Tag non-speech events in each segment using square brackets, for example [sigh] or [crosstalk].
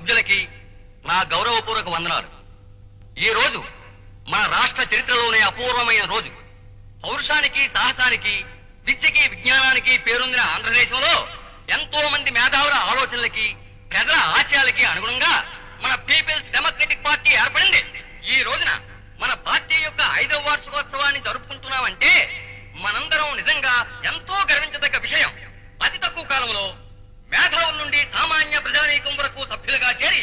సభ్యులకి నా గౌరవపూర్వక వందనాలు. ఈ రోజు మన రాష్ట్ర చరిత్రలోనే అపూర్వమైన రోజు. పౌరుషానికి సాహసానికి విద్యకి విజ్ఞానానికి పేరొందిన ఆంధ్రదేశంలో ఎంతో మంది మేధావుల ఆలోచనలకి ప్రజల ఆశయాలకి అనుగుణంగా మన పీపుల్స్ డెమోక్రటిక్ పార్టీ ఏర్పడింది. ఈ రోజున మన పార్టీ యొక్క ఐదవ వార్షికోత్సవాన్ని జరుపుకుంటున్నామంటే మనందరం నిజంగా ఎంతో గర్వించదగ్గ విషయం. అతి తక్కువ కాలంలో మేధావుల నుండి సామాన్య ప్రజానీకం వరకు సభ్యులుగా చేరి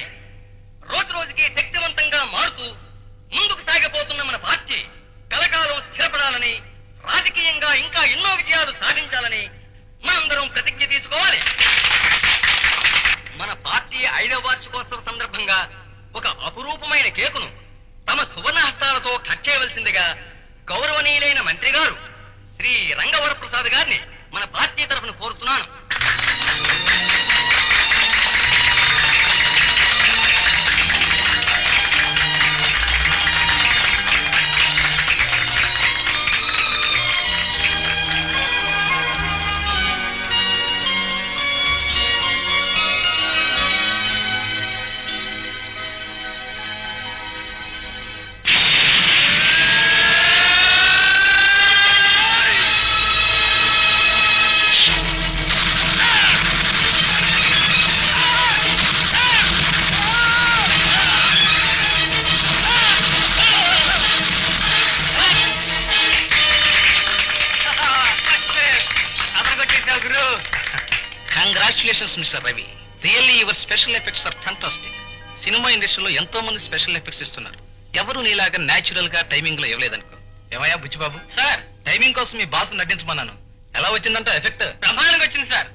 congratulations mister Ravi really your special effects are fantastic cinema ఇండస్ట్రీలో ఎంతో మంది స్పెషల్ ఎఫెక్ట్స్ ఇస్తున్నారు. ఎవరు నీలాగా నేచురల్గా టైమింగ్లో ఇవ్వలేదనుకో. ఏమయ్యా బుచ్చిబాబు? సార్. టైమింగ్ కోసం మీ బాస్ నటించమన్నాను. ఎలా వచ్చిందంట ఎఫెక్ట్ ప్రమాణంగా వచ్చింది సార్.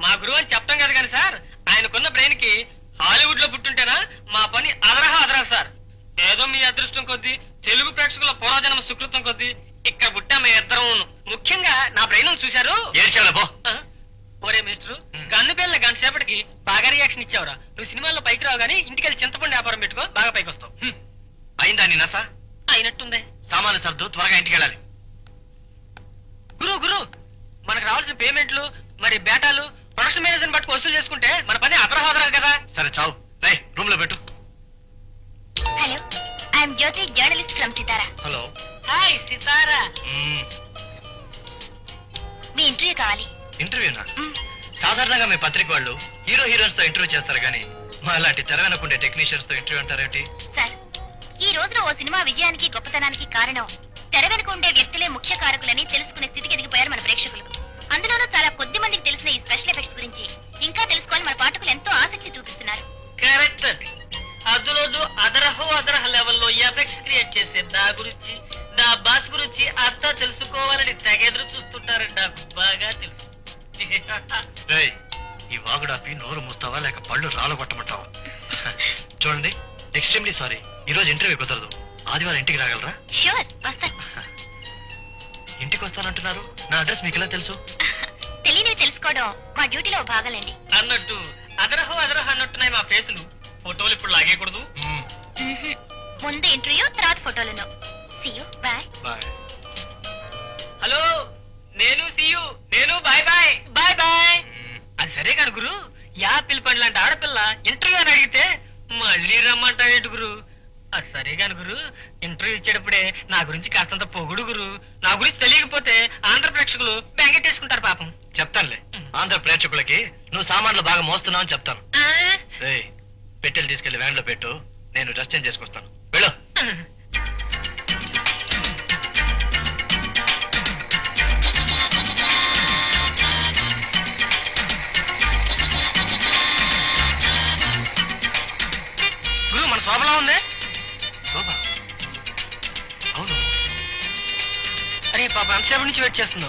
మా గురువు అని చెప్తాం కదా కానీ సార్ ఆయనకున్న బ్రెయిన్కి హాలీవుడ్లో పుట్టుంటేనా మా పని అదరహా అదరా సార్. ఏదో మీ అదృష్టం కొద్దీ తెలుగు ప్రేక్షకుల పూర్వజన్మ సుకృతం కొద్దీ ఇక్కడ పుట్టా మీ ఇద్దరం ముఖ్యంగా నా బ్రెయిన్ చూశారు? ఏడ్చావులే పో. ఆ? ఒరే మిస్టర్. గన్ను పిల్లల గంట సేపటికి బాగా రియాక్షన్ ఇచ్చావురా. నువ్వు సినిమాల్లో పైకి రావు కానీ ఇంటికి వెళ్ళి చింతపండు వ్యాపారం పెట్టుకో బాగా పైకి వస్తావు. అయిందా నీ నస? అయినట్టుందే. సామాన్లు సర్దు త్వరగా ఇంటికి వెళ్ళాలి గురు గురు మనకు రావాల్సిన పేమెంట్లు మరి బేటాలు ప్రొడక్షన్ మేనేజర్ పట్టుకు వసూలు చేసుకుంటే మన పని అపరహోదరా కదా. సరే చావు. రై రూమ్లో పెట్టు. Hello I'm Jyothi journalist from Sitara. Hello. Hi Sitara. Me interview కావాలి. ఇంటర్వ్యూనా సాధారణంగా మీ పత్రిక వాళ్ళు హీరో హీరోయిన్స్తో ఇంటర్వ్యూ చేస్తారు కానీ మా అలాంటి తెర వెనకుండే టెక్నీషియన్స్తో ఇంటర్వ్యూ అంటారేంటి సార్ ఈ రోజున ఓ సినిమా విజయానికి గొప్పతనానికి కారణం తెర వెనుక ఉండే వ్యక్తులే ముఖ్య కారకులని తెలుసుకునే స్థితికి ఎదిగిపోయారు మన ప్రేక్షకులు. అందులోనూ చాలా కొద్ది మందికి తెలిసిన ఈ స్పెషల్ ఎఫెక్ట్స్ గురించి ఇంకా తెలుసుకోవాలి మన పాఠకులు ఎంతో ఆసక్తి చూపిస్తున్నారు. కరెక్ట్ అండి. అందులోనూ అదరహో అదరహ లెవెల్లో ఎఫెక్ట్స్ క్రియేట్ చేసే నా గురించి నా బాస్ గురించి అంతా తెలుసుకోవాలని తెగెదురు చూస్తుంటారని నాకు బాగా తెలుసు. రేయ్, ఈ వాగుడాపి నోరు మూస్తావా లేక పళ్ళు రాళ్ళు కొట్టమంటావా చూడండి ఎక్స్ట్రీమ్లీ సారీ ఈ రోజు ఇంటర్వ్యూ కుదరదు. ఆదివారం ఇంటికి రాగలరా? షూర్ ఇంటికి వస్తానంటున్నారు నా అడ్రస్ మీకు ఎలా తెలుసు? తెలియనివి తెలుసుకోవడం మా డ్యూటీలో ఓ భాగంలేండి. అన్నట్టు అదరహో అదరహ అన్నట్టున్నాయి మా ఫేసులు. ఫోటోలు ఇప్పుడు లాగేయకూడదు. మ్మ్. మ్మ్హ్మ్. ముందు ఇంటర్వ్యూ తర్వాత ఫోటోలను. See you bye bye hello నేను సియు నేను బాయ్ బాయ్ బాయ్ బాయ్ అది సరే కాదు గురు? యా పిల్లపండి లాంటి ఆడపిల్ల ఇంటర్వ్యూ అని అడిగితే మళ్ళీ రమ్మంటావేంటి గురు? సరే కాను గురు ఇంటర్వ్యూ ఇచ్చేటప్పుడే నా గురించి కాస్తంత పొగుడు గురు. నా గురించి తెలియకపోతే ఆంధ్ర ప్రేక్షకులు బెంగెట్టేసుకుంటారు పాపం. చెప్తానులే. ఆంధ్ర ప్రేక్షకులకి నువ్వు సామాన్లు బాగా మోస్తున్నావు అని చెప్తాను. పెట్టెలు తీసుకెళ్ళి వ్యాన్లో పెట్టు. నేను డ్రెస్ చేంజ్ చేసుకొస్తాను. వెళ్ళు. నుంచి వెయిట్ చేస్తుందో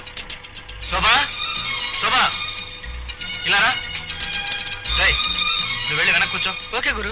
శోభా శోభా ఇలా రా నువ్వు వెళ్ళి వెనక్కి కూర్చో. ఓకే గురు.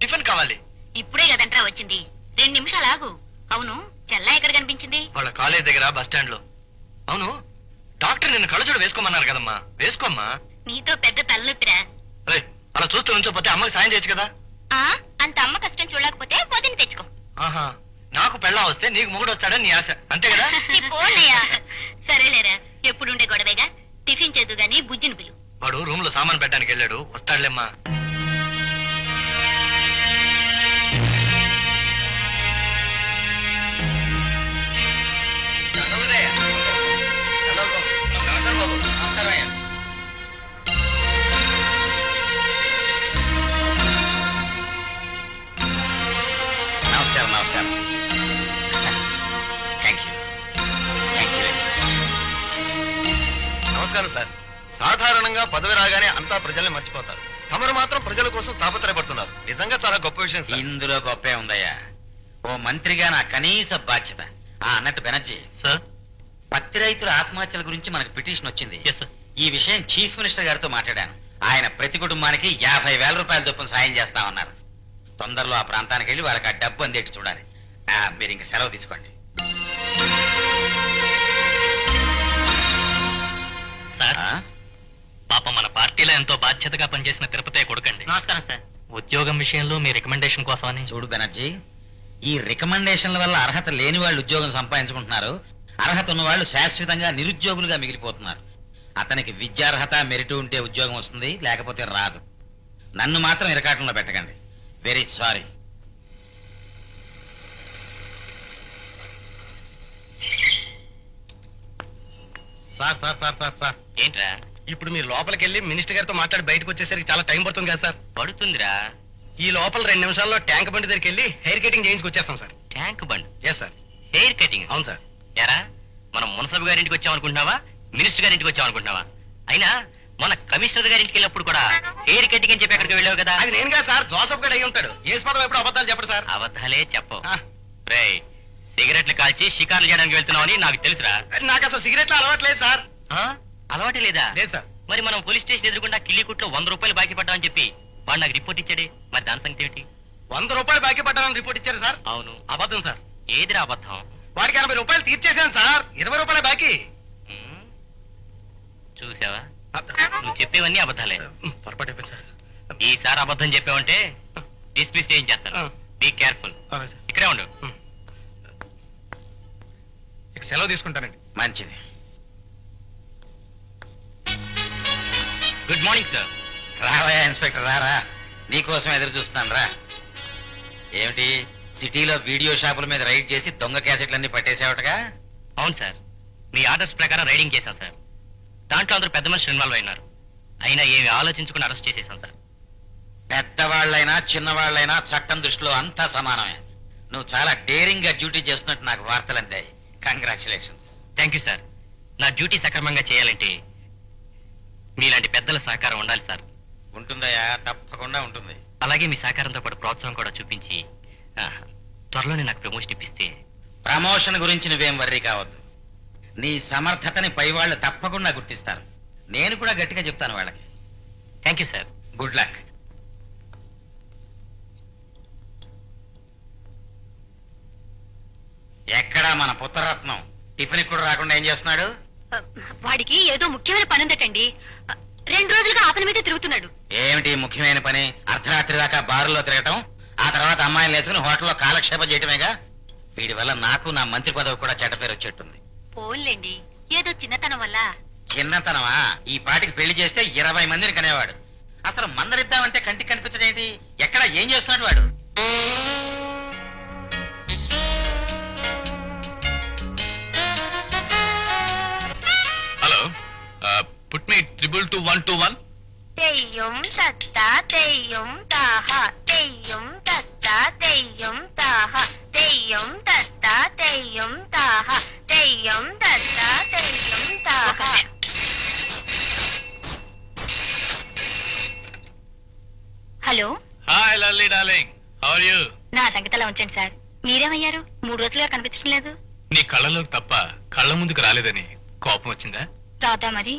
టిఫిన్ కావాలి. ఇప్పుడే కదంట్రా వచ్చింది. రెండు నిమిషాలు ఆగు. అవును చెల్లా ఎక్కడ కనిపించింది? వాళ్ళ కాలేజ్ దగ్గర బస్ స్టాండ్లో. అవును డాక్టర్ నిన్ను కళ్ళజోడు వేసుకోమన్నారు కదమ్మా. వేసుకోమ్మా. నీతో పెద్ద తలనొప్పిరా. అలా చూస్తూ నుంచోపోతే అమ్మకి సాయం చేయొచ్చు కదా? అంత అమ్మ కష్టం చూడకపోతే పొద్దున్న తెచ్చుకో. ఆహా నాకు పెళ్ళా వస్తే నీకు మొగుడు వస్తాడని నీ ఆశ. అంతే కదా? [laughs] సరేలేరా ఎప్పుడుండే గొడవేగా? టిఫిన్ చేదు గాని బుజ్జిని పిలు. వాడు రూమ్లో సామాన్ పెట్టడానికి వెళ్ళాడు. వస్తాడులేమ్మా. ప్రజల్ని మర్చిపోతారు. తమరు మాత్రం ప్రజల కోసం తాపత్రయపడుతున్నారు. నిజంగా చాలా గొప్ప విషయం సార్. ఇందులో గొప్పే ఉందయ్యా. ఓ మంత్రిగా నా కనీస బాధ్యత. ఆ అన్నట్టు బెనర్జీ. సార్. పత్తి రైతుల ఆత్మహత్యల గురించి మనకు పిటిషన్ వచ్చింది. ఎస్ సార్ ఈ విషయం చీఫ్ మినిస్టర్ గారితో మాట్లాడాను. ఆయన ప్రతి కుటుంబానికి యాభై వేల రూపాయల చొప్పున సాయం చేస్తామన్నారు. తొందరలో ఆ ప్రాంతానికి వెళ్ళి వాళ్ళకి ఆ డబ్బు అందేటి చూడాలి. ఆ, మీరు ఇంక సెలవు తీసుకోండి. సార్. ఆ? పాప మన పార్టీలో ఎంతో బాధ్యతగా పనిచేసిన తిరుపతి కొడుకండి. నమస్కారం సార్. ఉద్యోగం విషయంలో మీ రికమెండేషన్ కోసమని. చూడు బెనర్జీ ఈ రికమెండేషన్ల వల్ల అర్హత లేని వాళ్ళు ఉద్యోగం సంపాదించుకుంటున్నారు. అర్హత ఉన్న వాళ్ళు శాశ్వతంగా నిరుద్యోగులుగా మిగిలిపోతున్నారు. అతనికి విద్యార్హత మెరిట్ ఉంటే ఉద్యోగం వస్తుంది లేకపోతే రాదు. నన్ను మాత్రం ఇరకాటంలో పెట్టకండి. Very sorry sir sir sir sir sir. ఏంట్రా? ఇప్పుడు మీరు లోపలికి వెళ్ళి మినిస్టర్ గారితో మాట్లాడి బయటకు వచ్చేసరికి చాలా టైం పడుతుంది కదా సార్. పడుతుందిరా? ఈ లోపల రెండు నిమిషాల్లో ట్యాంక్ బండి దగ్గరికి వెళ్ళి హెయిర్ కటింగ్ చేయించుకొచ్చేస్తాం sir. Tank bund? Yes sir hair cutting? అవును సార్ ఎరా మనం మునసబు గారింటికి వచ్చామనుకుంటున్నావా? మినిస్టర్ గారింటికి వచ్చామనుకుంటున్నావా? అయినా మన కమిషనర్ గారింటికి వెళ్ళినప్పుడు కూడా హెయిర్ కటింగ్ అని చెప్పి అక్కడికి వెళ్ళావు కదా? అది నేను సార్. జోసఫ్ గడ్ అయి ఉంటాడు. ఏ పదం ఎప్పుడు అబద్ధాలు చెప్పడు సార్. అబద్ధాలే చెప్పవు. రేయ్ సిగరెట్లు కాల్చి షికార్లు చేయడానికి వెళ్తున్నావని నాకు తెలుసురా. నాకు అసలు సిగరెట్లు అలవాట్లేదు సార్? అలవాటే లేదా? లేదు సార్. మరి మనం పోలీస్ స్టేషన్ ఎదురుకుండా కిల్లికుట్లో వంద రూపాయలు బాకీ పడ్డామని చెప్పి వాడు నాకు రిపోర్ట్ ఇచ్చాడే. మరి దాని సంగతి ఏమిటి? వంద రూపాయలు బాకీ పడ్డానని రిపోర్ట్ ఇచ్చారు సార్. అవును. అబద్ధం సార్. ఏదిరా అబద్ధం? వాడికి ఎనభై రూపాయలు తీర్చేశాను సార్. ఇరవై రూపాయలు బాకీ. ఉమ్. చూసావా? నువ్వు చెప్పేవన్నీ అబద్ధాలే. పొరపాటు అయిపోయింది సార్. ఈసారి అబద్ధం చెప్పావంటే డిస్మిస్ చేయించేస్తాను. బీ కేర్ఫుల్ అలాగే సార్. ఇక్కడే ఉండు. ఇక సెలవు తీసుకుంటానండి. మంచిది. గుడ్ మార్నింగ్ సార్ రావయ్యా ఇన్స్పెక్టర్ రారా. నీకోసం ఎదురు చూస్తున్నాను రా. ఏమిటి సిటీలో వీడియో షాపుల మీద రైడ్ చేసి దొంగ క్యాసెట్లన్నీ పట్టేసావటగా? అవును సార్ మీ ఆర్డర్స్ ప్రకారం రైడింగ్ చేశాం సార్ దాంట్లో అందరూ పెద్ద మనుషులు ఇన్వాల్వ్ అయినారు. అయినా ఏమి ఆలోచించుకుని అరెస్ట్ చేసేసాం సార్ పెద్దవాళ్ళైనా చిన్నవాళ్ళైనా చట్టం దృష్టిలో అంతా సమానమే. నువ్వు చాలా డేరింగ్గా డ్యూటీ చేస్తున్నట్టు నాకు వార్తలు అందాయి కంగ్రాచులేషన్స్ థ్యాంక్ యూ సార్ నా డ్యూటీ సక్రమంగా చేయాలంటే మీలాంటి పెద్దల సహకారం ఉండాలి సార్. ఉంటుందయ్యా తప్పకుండా ఉంటుంది. అలాగే మీ సహకారంతో పాటు ప్రోత్సాహం కూడా చూపించి ఆ, త్వరలోనే నాకు ప్రమోషన్ ఇప్పిస్తే. ప్రమోషన్ గురించి నువ్వేం వర్రీ కావద్దు. నీ సమర్థతని పై వాళ్ళు తప్పకుండా గుర్తిస్తారు. నేను కూడా గట్టిగా చెప్తాను వాళ్ళకి. Thank you sir good luck ఎక్కడా మన పుత్రరత్నం? టిఫిన్ కూడా రాకుండా ఏం చేస్తున్నాడు? వాడికి ఏదో ముఖ్యమైన పని ఉందటండి రెండు రోజులుగా ఆ పని మీద తిరుగుతున్నాడు. ఏమిటి ముఖ్యమైన పని? అర్ధరాత్రి దాకా బారులో తిరగటం? ఆ తర్వాత అమ్మాయిని లేచుకుని హోటల్లో కాలక్షేపం చేయటమేగా? వీడి వల్ల నాకు నా మంత్రి పదవి కూడా చెడ్డ పేరు వచ్చేట్టుంది. పోన్లేండి. ఏదో చిన్నతనం వల్ల. చిన్నతనమా? ఈ పాటికి పెళ్ళి చేస్తే ఇరవై మందిని కనేవాడు. అసలు మందరిద్దామంటే కంటికి కనిపించడేంటి? ఎక్కడ ఏం చేస్తున్నాడు వాడు? Triple two one two one Theyyam తత్తా తెయ్యం తాహ తెయ్యం తత్తా తెయ్యం తాహ తెయ్యం తత్తా తెయ్యం తాహ తెయ్యం తత్తా తెయ్యం తాహ hello hi Lalli darling how are you నా సంగతి అలా ఉంచండి సార్? మీరేమయ్యారు? మూడు రోజులుగా కనిపించడం లేదు? నీ కళ్ళలోకి తప్ప కళ్ళ ముందుకు రాలేదని కోపం వచ్చిందా? రాదా మరి?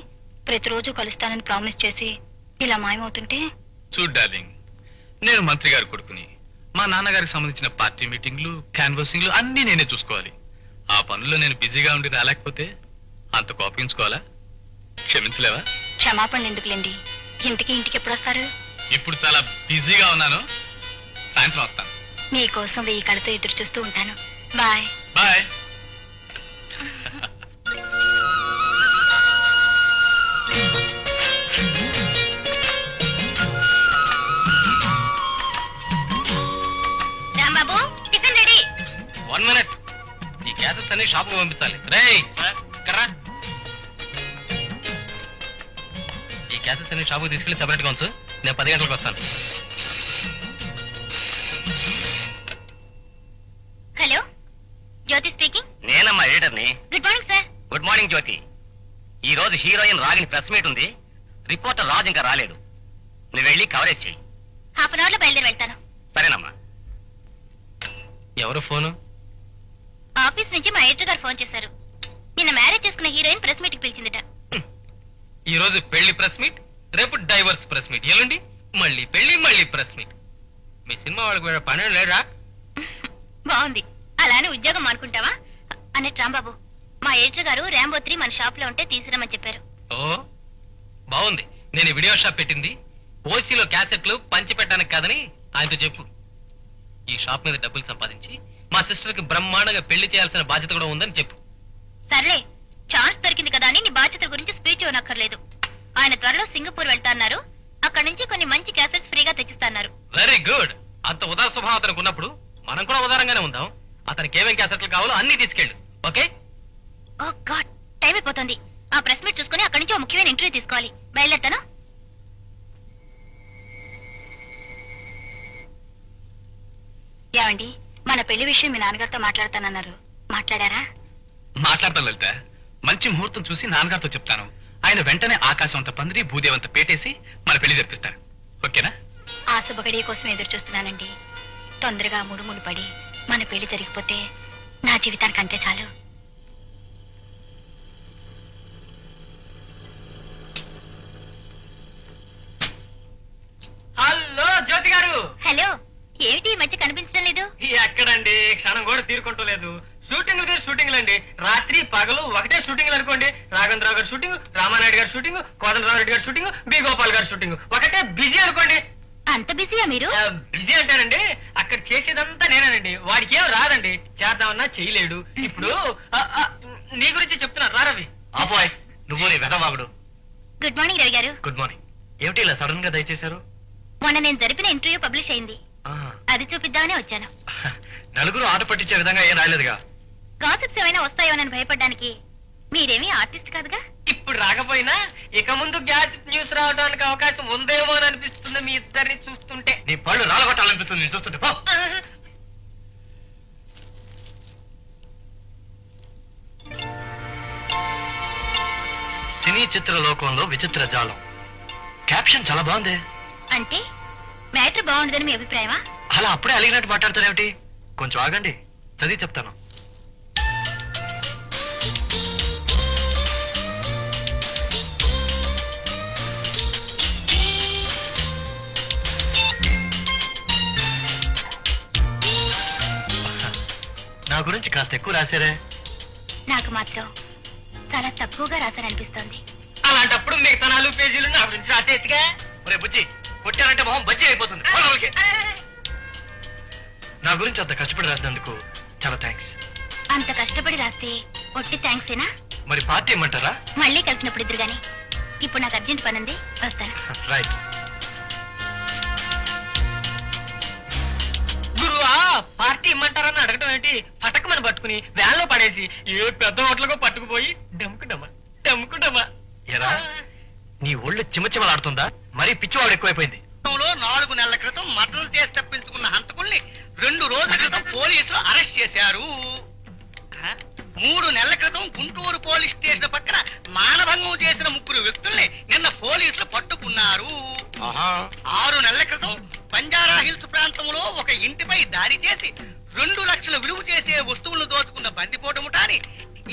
ప్రతిరోజు కలుస్తానని ప్రామిస్ చేసి ఇలా మాయమవుతుంటే? చూడ్ డార్లింగ్ నేను మంత్రి గారి కొడుకుని మా నాన్నగారికి సంబంధించిన పార్టీ మీటింగ్లు క్యాన్వాసింగ్లు అన్నీ నేనే చూసుకోవాలి. ఆ పనుల్లో నేను బిజీగా ఉండి రాలేకపోతే అంత కోపగించుకోవాలా? క్షమించలేవా? క్షమాపణ ఎందుకులేండి? ఇంటికి ఇంటికి ఎప్పుడు వస్తారు ఇప్పుడు చాలా బిజీగా ఉన్నాను. సాయంత్రం వస్తాను. మీకోసం వెయ్యి కళతో ఎదురు చూస్తూ ఉంటాను. బాయ్. బాయ్. షాపుకి తీసుకెళ్ళి సెపరేట్గా ఉంచు. నేను పది గంటలకు వస్తాను. Hello Jyothi speaking. నేనమ్మా ఎడిటర్ని. Good morning sir. Good morning Jyothi. ఈ రోజు హీరోయిన్ రాగిని ప్రెస్ మీట్ ఉంది. రిపోర్టర్ రాజు ఇంకా రాలేదు. నువ్వు వెళ్ళి కవరేజ్ చెయ్యి. హాఫ్ అన్ అవర్లో బయలుదేరి వెళ్తాను. సరేనమ్మా. ఎవరు ఫోను? ఆఫీస్ నుంచి మా ఎడిటర్ గారు ఫోన్ చేశారు. నిన్న మ్యారేజ్ చేసుకున్న హీరోయిన్ ప్రెస్ మీట్కి పిలిచిందట. ఈ రోజు పెళ్ళి ప్రెస్ మీట్? రేపు డైవర్స్ ప్రెస్ మీట్. ఎల్లుండి మళ్ళీ పెళ్ళి మళ్ళీ ప్రెస్ మీట్. మీ సినిమా వాళ్ళకి వేరే పని లేరా బాగుంది. అలానే ఉద్యోగం అనుకుంటావా అన్నట్టు రాంబాబు మా ఎడిటర్ గారు ర్యాంబో త్రీ మన షాప్లో ఉంటే తీసుకురమ్మని చెప్పారు. ఓ బాగుంది. నేను ఈ వీడియో షాప్ పెట్టింది. ఓసీలో క్యాసెట్లు పంచి పెట్టడానికి కాదని ఆయనతో చెప్పు. ఈ షాప్ మీద డబ్బులు సంపాదించి మా సిస్టర్కి బ్రహ్మాండంగా పెళ్ళి చేయాల్సిన బాధ్యత కూడా ఉందని చెప్పు. సర్లే ఛాన్స్ దొరికింది కదా అని నీ బాధ్యతల గురించి స్పీచ్ ఇవ్వనక్కర్లేదు. ఆయన త్వరలో సింగపూర్ వెళ్తా అన్నారు అక్కడ నుంచి కొన్ని మంచి క్యాసెట్స్ ఫ్రీగా తెచ్చిస్తున్నారు. Very good. అంత ఉదార స్వభావం అతనికి ఉన్నప్పుడు మనం కూడా ఉదారంగానే ఉందాం. అతనికి ఏమేం క్యాసెట్లు కావాలో అన్ని తీసుకెళ్ళు. ఓకే? ఓ గాడ్ టైం అయిపోతుంది. ఆ ప్రెస్ మీట్ చూసుకుని అక్కడి నుంచి ముఖ్యమైన ఇంటర్వ్యూ తీసుకోవాలి. బయలుదేరుతాను. ఏమండి మన పెళ్ళి విషయం మీ నాన్నగారితో మాట్లాడతానన్నారు. మాట్లాడారా? మాట్లాడతాను లలిత. మంచి ముహూర్తం చూసి నాన్నగారితో చెప్తాను. ఆయన వెంటనే ఆకాశం అంత పందిరి భూదేవంత పేటేసి మన పెళ్ళి జరిపిస్తారు. ఓకేనా? ఆ శుభగడియ కోసం ఎదురు చూస్తున్నానండి. తొందరగా ముడుముడు పడి మన పెళ్ళి జరిగిపోతే నా జీవితానికి అంతే చాలు హలో జ్యోతి గారు హలో ఏమిటి ఈ మధ్య కనిపించడం లేదు ఎక్కడండి క్షణం కూడా తీరుకుంటలేదు షూటింగ్ షూటింగ్లు అండి రాత్రి పగలు ఒకటే షూటింగ్లు అనుకోండి. రాఘవేంద్రరావు గారి షూటింగ్ రామానాయుడు గారి షూటింగ్ కోదండరావు రెడ్డి గారి షూటింగ్ బి గోపాల్ గారి షూటింగ్. ఒకటే బిజీ అనుకోండి. అంత బిజీయా మీరు? బిజీ అంటానండి. అక్కడ చేసేదంతా నేనేనండి. వాడికి ఏం రాదండి. చేద్దామన్నా చేయలేడు. ఇప్పుడు నీ గురించి చెప్తున్నా. రా రవి. ఆపోయ్ నువ్వు నీ వెదవాగుడు గుడ్ మార్నింగ్ రవి గారు. Good morning. ఏమిటి ఇలా సడన్గా దయచేశారు? మొన్న నేను జరిపిన ఇంటర్వ్యూ పబ్లిష్ అయింది. ఆ, అది చూపిద్దామనే వచ్చాను. నలుగురు ఆట పట్టించే విధంగా ఏం రాయలేదుగా? గాసిప్స్ ఏమైనా వస్తాయోనని భయపడ్డానికి? మీరేమీ ఆర్టిస్ట్ కాదుగా? ఇప్పుడు రాకపోయినా ఇక ముందు గ్యాస్ న్యూస్ రావడానికి అవకాశం ఉందేమో అని అనిపిస్తుంది మీ ఇద్దరిని చూస్తుంటే. నీ పళ్ళు రాలగొట్టాలనిపిస్తుంది నేను చూస్తుంటే పో. సినీ చిత్ర లోకంలో విచిత్ర జాలం. క్యాప్షన్ చాలా బాగుంది. అంటే? మ్యాటర్ బాగుండదని మీ అభిప్రాయమా? అలా అప్పుడే అలిగినట్టు మాట్లాడతారేమిటి? కొంచెం ఆగండి. చదివి చెప్తాను. నా గురించి కాస్త ఎక్కువ రాశారే? నాకు మాత్రం చాలా తక్కువగా రాశారనిపిస్తోంది. అలాంటప్పుడు మిగతా నాలుగు పేజీలు నా గురించి రాసేట్టుగా ఒరే బుజ్జి కొట్టానంటే మొహం బజ్జి అయిపోతుంది. నా గురించి అంత కష్టపడి రాసినందుకు చాలా థ్యాంక్స్ అంత కష్టపడి రాస్తే ఒట్టి థ్యాంక్సేనా మరి పార్టీ ఇమ్మంటారా మళ్ళీ కలిసినప్పుడు ఇద్దరు గాని. ఇప్పుడు నాకు అర్జెంట్ పని ఉంది వస్తాను. [laughs] రైట్. పార్టీ ఇమ్మంటారని అడగడం ఏంటి? పటకమని పట్టుకుని వ్యాన్లో పడేసి ఏ పెద్ద హోటల్కో పట్టుకుపోయి డమ్ముకుంటామా? డమ్ముకుంటామా? ఎరా నీ ఒళ్ళు చిమచిమలాడుతుందా? మరీ పిచ్చివాడు ఎక్కువైపోయింది. నాలుగు నెలల క్రితం మర్డర్ చేసి తప్పించుకున్న హంతకుల్ని రెండు రోజుల క్రితం పోలీసులు అరెస్ట్ చేశారు? మూడు నెలల క్రితం గుంటూరు పోలీస్ స్టేషన్ పక్కన మానభంగం చేసిన ముగ్గురు వ్యక్తుల్ని నిన్న పోలీసులు పట్టుకున్నారు. ఆరు నెలల క్రితం బంజారా హిల్స్ ప్రాంతంలో ఒక ఇంటిపై దాడి చేసి రెండు లక్షలు విలువ చేసే వస్తువులను దోచుకున్న బందిపోటు ముఠాని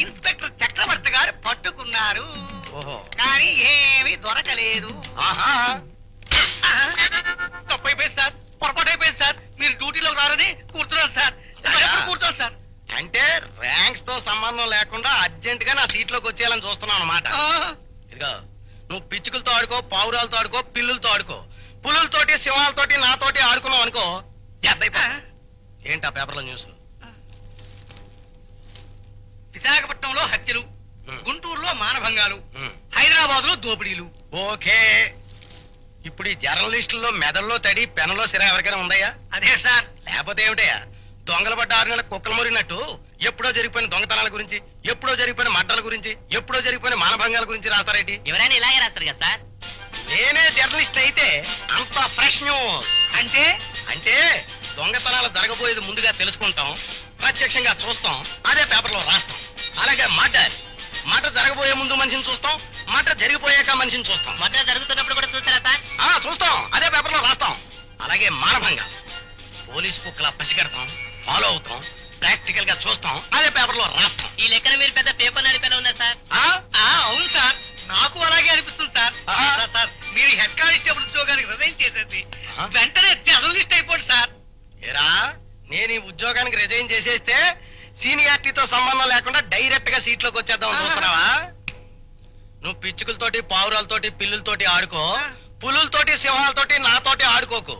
ఇన్స్పెక్టర్ చక్రవర్తి గారు పట్టుకున్నారు. కానీ ఏమీ దొరకలేదు. తప్పైపోయింది సార్. పొరపాటైపోయింది సార్. మీరు డ్యూటీలో రారని కూర్చున్నారు సార్. కూర్చోండి సార్? అంటే ర్యాంక్స్తో సంబంధం లేకుండా అర్జెంట్గా నా సీట్లోకి వచ్చేయాలని చూస్తున్నాను అనమాట నువ్వు పిచ్చుకలతో ఆడుకో పావురాలతో ఆడుకో పిల్లులతో ఆడుకో. పులులతోటి సింహాలతోటి నాతోటి ఆడుకున్నావు అనుకో ఏంటా పేపర్లో న్యూస్? విశాఖపట్నంలో హత్యలు. గుంటూరులో మానభంగాలు. హైదరాబాద్లో దోపిడీలు. ఓకే. ఇప్పుడు ఈ జర్నలిస్టుల్లో మెదల్లో తడి పెనలో సిరా ఎవరికైనా ఉందయ్యా? అదే సార్. లేకపోతే ఏమిటయ్యా? దొంగల పడ్డ ఆరు నెలల కుక్కలు మురిగినట్టు ఎప్పుడో జరిగిపోయిన దొంగతనాల గురించి ఎప్పుడో జరిగిపోయిన మడ్డల గురించి ఎప్పుడో జరిగిపోయిన మానభంగాల గురించి రాస్తారేటి? ఎవరైనా ఇలాగే రాస్తారు కదా సార్? నేనే జర్నలిస్ట్ అయితే అంత ఫ్రెష్ న్యూస్ అంటే? అంటే దొంగతనాలు జరగబోయేది ముందుగా తెలుసుకుంటాం ప్రత్యక్షంగా చూస్తాం అదే పేపర్లో రాస్తాం. అలాగే మర్డర్. మర్డర్ జరగబోయే ముందు మనిషిని చూస్తాం మర్డర్ జరిగిపోయాక మనిషిని చూస్తాం. మధ్య జరుగుతున్నప్పుడు కూడా చూసారా సార్? ఆ చూస్తాం. అదే పేపర్లో రాస్తాం. అలాగే మానభంగా. పోలీస్ కుక్కలా పసిగడతాం ఫాలో అవుతాం ప్రాక్టికల్గా చూస్తాం అదే పేపర్లో రాస్తాం. ఈ లెక్కన మీరు పెద్ద పేపర్ నడిపేలా ఉన్నారు సార్? అవును సార్. నాకు అలాగే అనిపిస్తుంది సార్. సార్, మీరు హెడ్ కానిస్టేబుల్ ఉద్యోగానికి రిజైన్ చేసేది. వెంటనే జర్నలిస్ట్ అయిపోండి సార్. ఏరా నేను ఈ ఉద్యోగానికి రిజైన్ చేసేస్తే సీనియారిటీతో సంబంధం లేకుండా డైరెక్ట్గా సీట్లోకి వచ్చేద్దాం చూస్తున్నావా నువ్వు పిచ్చుకలతోటి పావురాలతోటి పిల్లులతోటి ఆడుకో. పులులతోటి సింహాలతోటి నాతోటి ఆడుకోకు.